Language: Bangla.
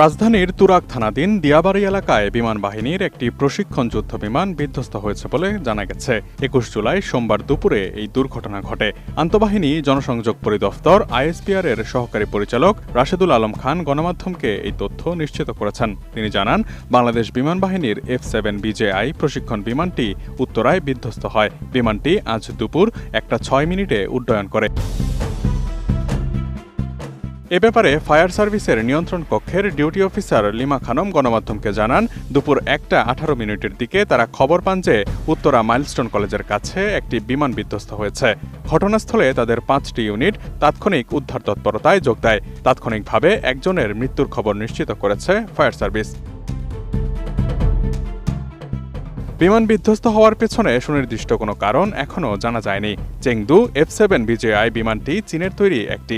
রাজধানীর তুরাক থানাধীন দিয়াবাড়ি এলাকায় বিমান বাহিনীর একটি প্রশিক্ষণ যুদ্ধ বিমান বিধ্বস্ত হয়েছে বলে জানা গেছে। একুশ জুলাই সোমবার দুপুরে এই দুর্ঘটনা ঘটে। আন্তঃবাহিনী, জনসংযোগ পরিদপ্তর আইএসপিআর এর সহকারী পরিচালক রাশেদুল আলম খান গণমাধ্যমকে এই তথ্য নিশ্চিত করেছেন। তিনি জানান, বাংলাদেশ বিমান বাহিনীর এফ সেভেন বিজেআই প্রশিক্ষণ বিমানটি উত্তরায় বিধ্বস্ত হয়। বিমানটি আজ দুপুর একটা ছয় মিনিটে উড্ডয়ন করে। এ ব্যাপারে ফায়ার সার্ভিসের নিয়ন্ত্রণ কক্ষের ডিউটি অফিসার লিমা খানম গণমাধ্যমকে জানান, দুপুর একটা আঠারো মিনিটের দিকে তারা খবর পান যে উত্তরা মাইলস্টোন কলেজের কাছে একটি বিমান বিধ্বস্ত হয়েছে। ঘটনাস্থলে তাদের পাঁচটি ইউনিট তাৎক্ষণিক উদ্ধার তৎপরতায় যোগ দেয়। তাৎক্ষণিকভাবে একজনের মৃত্যুর খবর নিশ্চিত করেছে ফায়ার সার্ভিস। বিমান বিধ্বস্ত হওয়ার পেছনে সুনির্দিষ্ট কোনো কারণ এখনও জানা যায়নি। চেংদু এফ সেভেন বিজেআই বিমানটি চীনের তৈরি একটি